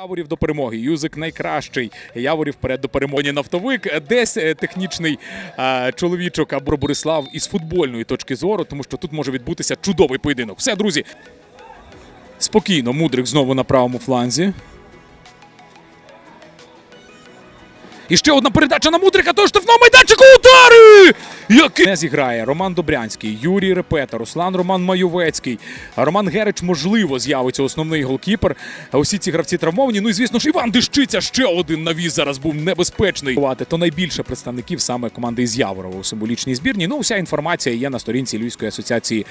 Яворів до перемоги. Юзик найкращий. Яворів вперед до перемоги. Нафтовик. Десь е, технічний е, чоловічок або Борислав із футбольної точки зору, тому що тут може відбутися чудовий поєдинок. Все, друзі. Спокійно, Мудрик знову на правому фланзі. І ще одна передача на Мудрика, то штрафного майданчику удари! Який не зіграє Роман Добрянський, Юрій Репета, Руслан Роман Майовецький, Роман Герич, можливо, з'явиться основний голкіпер. Усі ці гравці травмовані. Ну і звісно ж, Іван Дещиця ще один навіз зараз був небезпечний. То найбільше представників саме команди із Яворова у символічній збірні. Ну, вся інформація є на сторінці Львівської асоціації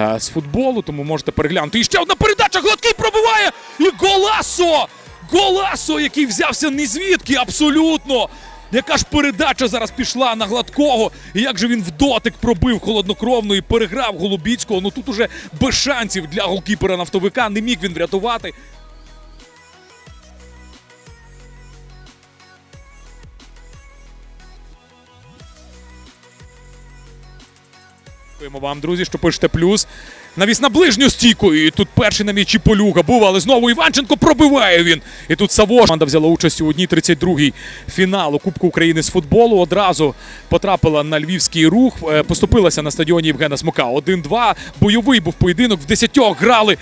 е, з футболу, тому можете переглянути. І ще одна передача. Гладкий пробиває і голасо! Голасо, який взявся не звідки, абсолютно. Яка ж передача зараз пішла на гладкого, і як же він в дотик пробив холоднокровно і переграв Голубіцького. Ну тут уже без шансів для голкіпера нафтовика не міг він врятувати. Дякуємо вам, друзі, що пишете плюс. Навіс на ближню стійку. І тут перший на м'ячі Полюга був, але знову Іванченко пробиває він. І тут Савош. Команда взяла участь у одній 32-й фіналу Кубку України з футболу. Одразу потрапила на львівський рух, е, поступилася на стадіоні Євгена Смока. 1-2. Бойовий був поєдинок. В 10 грали.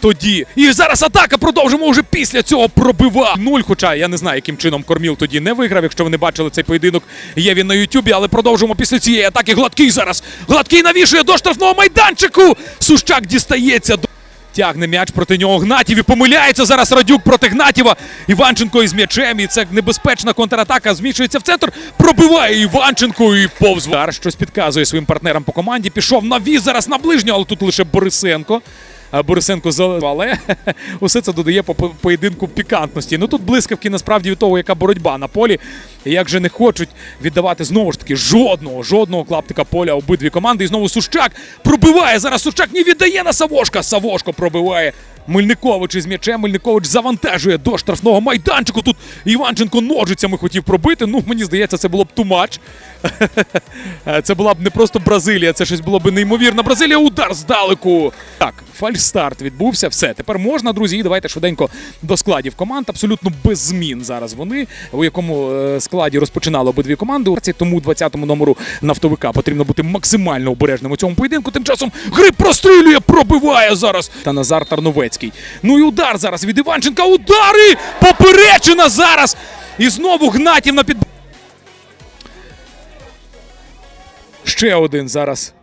Тоді і зараз атака продовжимо вже після цього пробива. Нуль. Хоча я не знаю, яким чином Корміл тоді не виграв. Якщо ви не бачили цей поєдинок, є він на Ютубі, але продовжимо після цієї атаки. Гладкий зараз. Гладкий навішує до штрафного майданчику. Сущак дістається до. Тягне м'яч проти нього Гнатів і помиляється зараз Радюк проти Гнатєва. Іванченко із м'ячем. І це небезпечна контратака. Зміщується в центр. Пробиває Іванченко і повз. Удар щось підказує своїм партнерам по команді. Пішов на віз зараз на ближнього, але тут лише Борисенко. Борисенко залив, але усе це додає по- поєдинку пікантності. Ну тут блискавки насправді від того, яка боротьба на полі. Як же не хочуть віддавати знову ж таки жодного, жодного клаптика поля обидві команди. І знову Сущак пробиває. Зараз Сущак не віддає на Савошка. Савошко пробиває. Мельникович із м'ячем. Мельникович завантажує до штрафного майданчику. Тут Іванченко ножицями хотів пробити. Ну, мені здається, це було б тумач. Це була б не просто Бразилія, це щось було б неймовірно. Бразилія удар здалеку. Так, фальстарт відбувся. Все, тепер можна, друзі. І давайте швиденько до складів команд. Абсолютно без змін зараз вони, у якому е, складі розпочинали обидві команди. Тому 20-му номеру нафтовика потрібно бути максимально обережним у цьому поєдинку. Тим часом гриб прострілює, пробиває зараз. Та Назар Тарновецький. Ну і удар зараз від Іванченка. Удари! Поперечина зараз! І знову Гнатів на під. Ще один зараз.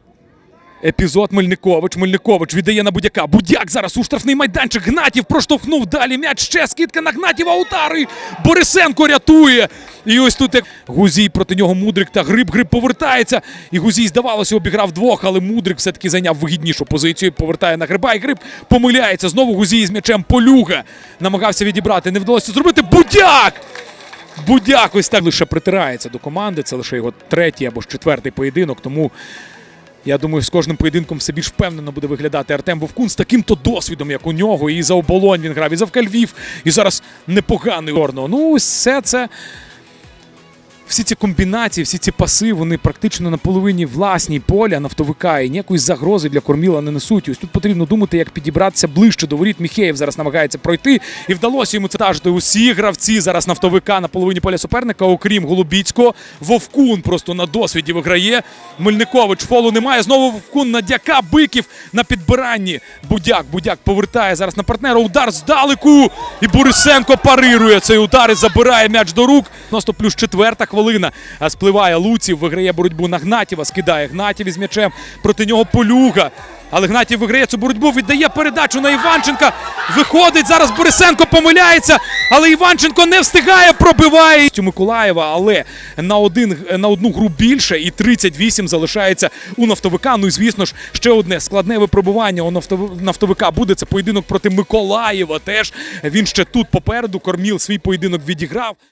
Епізод Мельникович. Мельникович віддає на Будяка. Будяк зараз у штрафний майданчик. Гнатів проштовхнув далі. М'яч ще скидка на Гнатіва. Удари. Борисенко рятує. І ось тут як Гузій проти нього Мудрик та Гриб. Гриб повертається. І Гузій, здавалося, обіграв двох, але Мудрик все-таки зайняв вигіднішу позицію. Повертає на Гриба. І Гриб помиляється. Знову Гузій з м'ячем. Полюга намагався відібрати. Не вдалося зробити. Будяк! Будяк ось так лише притирається до команди. Це лише його третій або ж четвертий поєдинок. Тому я думаю, з кожним поєдинком все більш впевнено буде виглядати Артем Вовкун з таким-то досвідом, як у нього. І за оболонь він грав, і за Вкальвів, і зараз непоганий Орно. Ну, все це. Всі ці комбінації, всі ці паси, вони практично на половині власній поля нафтовика і ніякої загрози для корміла не несуть. Ось тут потрібно думати, як підібратися ближче до воріт. Міхеєв зараз намагається пройти, і вдалося йому це тажити. Усі гравці зараз нафтовика на половині поля суперника, окрім Голубіцького. Вовкун просто на досвіді виграє. Мельникович фолу немає. Знову Вовкун на дяка биків на підбиранні. Будяк, Будяк повертає зараз на партнера. Удар здалеку. І Борисенко парирує цей удар і забирає м'яч до рук. 90 плюс четверта хвилина. А Спливає Луців, виграє боротьбу на Гнатєва, скидає Гнатів із м'ячем. Проти нього Полюга. Але Гнатів виграє цю боротьбу, віддає передачу на Іванченка. Виходить зараз Борисенко помиляється, але Іванченко не встигає, пробиває Миколаєва, але на один на одну гру більше і 38 залишається у нафтовика. Ну і звісно ж, ще одне складне випробування у нафтовика буде. Це поєдинок проти Миколаєва. Теж він ще тут попереду корміл свій поєдинок відіграв.